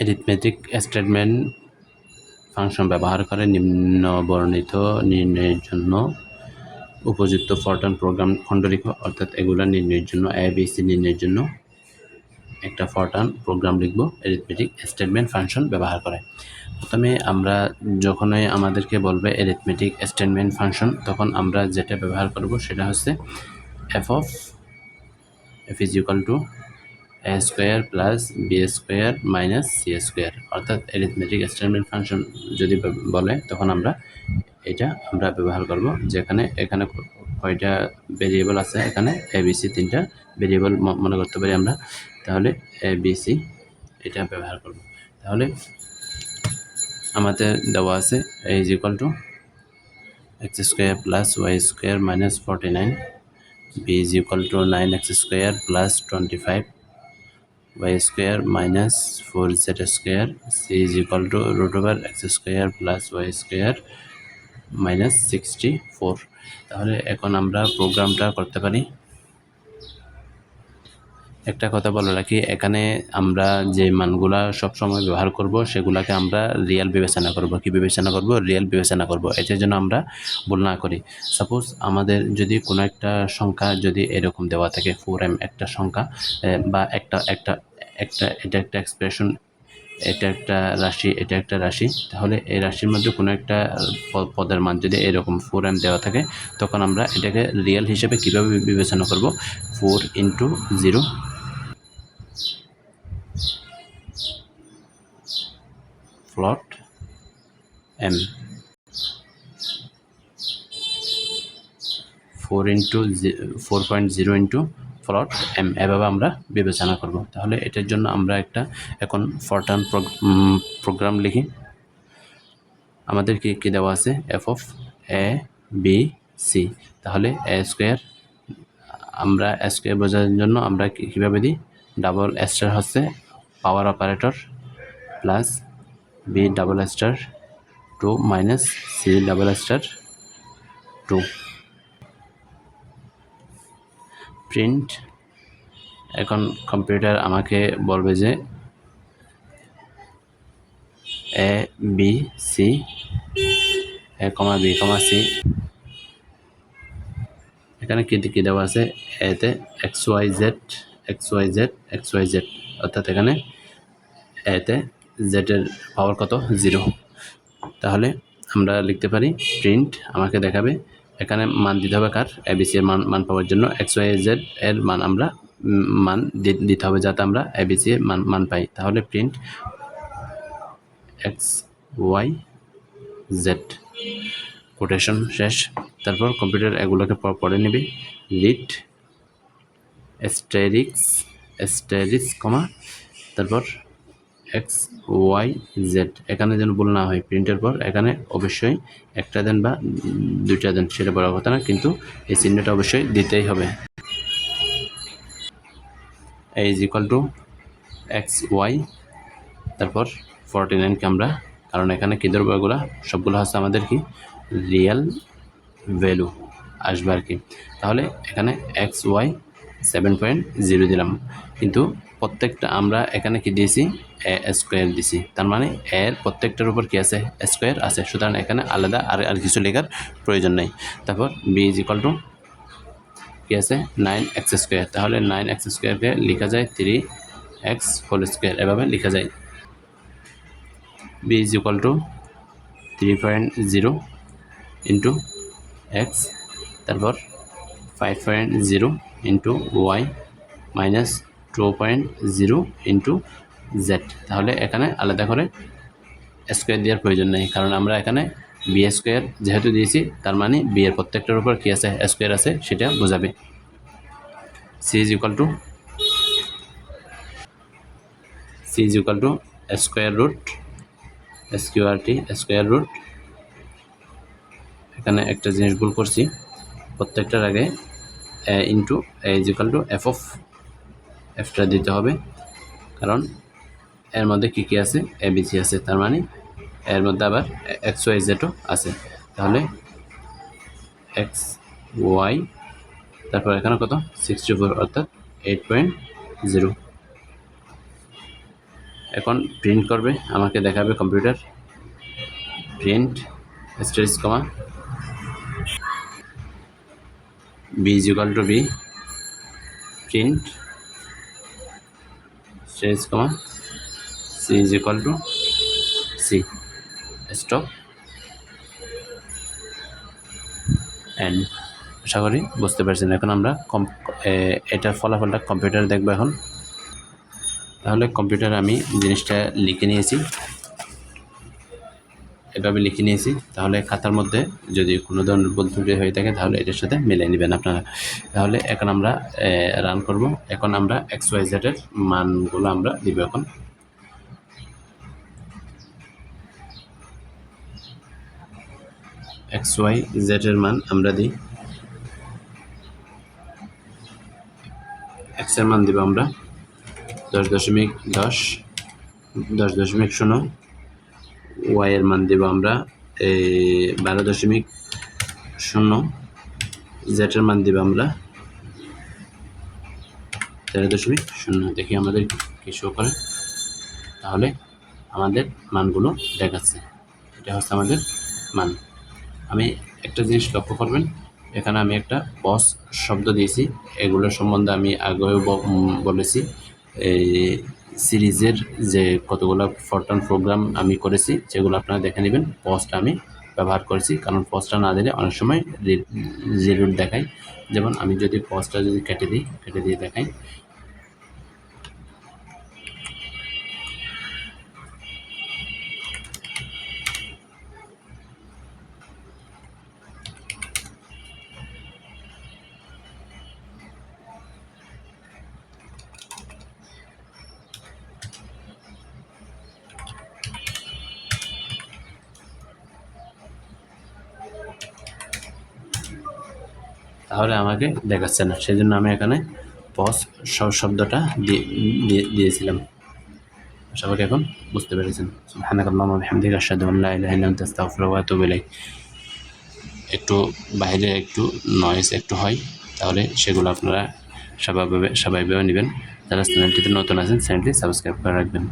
Arithmetic statement function ব্যবহার করে নিম্নবর্ণিত নির্ণয়ের জন্য উপযুক্ত ফরটান প্রোগ্রাম খণ্ড লিখো অর্থাৎ এগুলা নির্ণয়ের জন্য এ বি সি নির্ণয়ের জন্য একটা ফরটান প্রোগ্রাম লিখব অ্যারিথমেটিক স্টেটমেন্ট ফাংশন ব্যবহার করে। প্রথমে আমরা যখনই আমাদেরকে বলবে অ্যারিথমেটিক স্টেটমেন্ট ফাংশন তখন আমরা যেটা ব্যবহার করব সেটা হচ্ছে F of F is equal to A square plus B square minus C square অর্থাৎ অ্যারিথমেটিক স্টেটমেন্ট ফাংশন যদি বলে, তখন আমরা এটা আমরা ব্যবহার করব। যেখানে এখানে কয়টা ভেরিয়েবল আছে? এখানে এ বি সি তিনটা ভেরিয়েবল মনে করতে পারি আমরা। তাহলে এ বি সি এটা ব্যবহার করব। তাহলে আমাদের দেওয়া আছে A is equal to X square plus Y square minus forty nine B is equal to nine X square plus twenty five minus four Z square C is equal to root over X square plus Y square minus sixty four তাহলে এখন আমরা প্রোগ্রামটা করতে পারি। একটা কথা বলে রাখি, এখানে আমরা যে মানগুলা সবসময় ব্যবহার করব, সেগুলাকে আমরা রিয়েল বিবেচনা করব। কি বিবেচনা করব? রিয়েল বিবেচনা করব। এটার জন্য আমরা ভুল না করি। সাপোজ আমাদের যদি কোনো একটা সংখ্যা যদি এরকম দেওয়া থাকে ফোর এম একটা সংখ্যা বা একটা একটা একটা, এটা একটা এক্সপ্রেশন এটা একটা রাশি, এটা একটা রাশি, তাহলে এই রাশির মধ্যে কোনো একটা পদের মান যদি এরকম ফোর এম দেওয়া থাকে, তখন আমরা এটাকে রিয়েল হিসেবে কীভাবে বিবেচনা করব? Four into zero plot M four into four point zero into plot M এভাবে আমরা বিবেচনা করব। তাহলে এটার জন্য আমরা একটা এখন ফরটার্ন প্রোগ্রাম লিখি। আমাদের কি, কী দেওয়া আছে? F of A B C তাহলে এ স্কোয়ার আমরা স্কোয়ার বোঝার জন্য আমরা কীভাবে দিই? ডাবল স্টার হচ্ছে power operator plus B double star two minus C double star two print এখন কম্পিউটার আমাকে বলবে যে A B C A comma B comma C এখানে কী কী দেওয়া আছে? এতে X Y Z X Y Z X Y Z অর্থাৎ এখানে এতে জেডের পাওয়ার কত? জিরো তাহলে আমরা লিখতে পারি প্রিন্ট আমাকে দেখাবে এখানে মান দিতে হবে কার? এবিসি এর মান মান পাওয়ার জন্য এক্স ওয়াই জেড এর মান আমরা মান দিতে হবে যাতে আমরা এবিসি এর মান মান পাই। তাহলে print X Y Z quotation শেষ। তারপর কম্পিউটার এগুলোকে পড়ে নেবে। লিড স্টেরিক্স স্টেরিক্স কমা তারপর এক্স ওয়াই জেড এখানে যেন ভুল না হয় প্রিন্টের পর এখানে অবশ্যই একটা দেন বা দুইটা দেন, সেটা বড় কথা না, কিন্তু এই চিহ্নটা অবশ্যই দিতেই হবে। এই is equal to X Y তারপর ফর্টি নাইনকে আমরা, কারণ এখানে কী ধরবো সবগুলো হচ্ছে আমাদের কি? রিয়েল ভ্যালু আসবে আর কি। তাহলে এখানে X Y seven point zero দিলাম। কিন্তু প্রত্যেকটা আমরা এখানে কি দিয়েছি? এ স্কোয়ার দিছি তার মানে এর প্রত্যেকটার উপর কি আছে? স্কোয়ার আছে। সুতরাং এখানে আলাদা আর আর কিছু লেখার প্রয়োজন নেই। তারপর বি ইজ ইকাল টু কী আছে? নাইন এক্স স্কোয়ার তাহলে নাইন এক্স স্কোয়ারকে লেখা যায় থ্রি এক্স হোল স্কোয়ার এভাবে লেখা যায়। B is equal to three point zero into X তারপর five point zero into Y minus two point zero into Z তাহলে এখানে আলাদা করে স্কোয়ার দেওয়ার প্রয়োজন নেই, কারণ আমরা এখানে বি স্কোয়ার যেহেতু দিয়েছি, তার মানে বি এর প্রত্যেকটার উপর কী আছে? স্কোয়ার আছে, সেটা বোঝাবে। C is equal to C is equal to square root SQRT square root এখানে একটা জিনিস ভুল করছি। প্রত্যেকটার আগে into A is equal to F of এফটা দিতে হবে। কারণ এর মধ্যে কী কী আছে? এ বিসি আছে, তার মানে এর মধ্যে আবার এক্স ওয়াই জেডও আছে। তাহলে এক্স ওয়াই তারপর এখানে কত? সিক্সটি ফোর অর্থাৎ এইট পয়েন্ট জিরো এখন প্রিন্ট করবে, আমাকে দেখাবে computer print stage comma B is equal to B print stage comma C is equal to C stop and আশা করি বুঝতে পারছেন। এখন আমরা এটার ফলাফলটা কম্পিউটারে দেখব এখন। তাহলে কম্পিউটারে আমি জিনিসটা লিখে নিয়েছি। এভাবে লিখে নিয়েছি। তাহলে খাতার মধ্যে যদি কোনো ধরনের ভুল ত্রুটি হয়ে থাকে, তাহলে এটার সাথে মিলিয়ে নেবেন আপনারা। তাহলে এখন আমরা রান করব। এখন আমরা এক্স ওয়াই জেডের মানগুলো আমরা দিব এখন। এক্স ওয়াই জেডের মান আমরা দিই। এক্সের মান দিব আমরা দশ দশমিক দশ দশ দশমিক শূন্য। ওয়াই এর মান দেব আমরা বারো দশমিক শূন্য। জেটের মান দেব আমরা তেরো দশমিক শূন্য। দেখি আমাদের কি শো করে। তাহলে আমাদের মানগুলো দেখাচ্ছে। এটা হচ্ছে আমাদের মান। আমি একটা জিনিস লক্ষ্য করবেন এখানে আমি একটা বস শব্দ দিয়েছি। এগুলো সম্বন্ধে আমি উম, বলেছি। এই সিরিজের যে কতগুলো ফরটন প্রোগ্রাম আমি করেছি, যেগুলো আপনারা দেখে নেবেন। পজটা আমি ব্যবহার করেছি, কারণ পজটা না দিলে অনেক সময় রিলুট দেখায়। যেমন আমি যদি পজটা যদি কেটে দিই, কেটে দিয়ে দেখাই তাহলে আমাকে দেখাচ্ছে না। সেই জন্য আমি এখানে পজ শব্দটা দিয়ে দিয়ে- দিয়েছিলাম। আশা করি এখন বুঝতে পেরেছেন। একটু বাইরে একটু নয়েজ একটু হয়, তাহলে সেগুলো আপনারা স্বাভাবিকভাবে স্বাভাবিকভাবে নেবেন। যারা চ্যানেলটিতে নতুন আছেন চ্যানেলটি সাবস্ক্রাইব করে রাখবেন।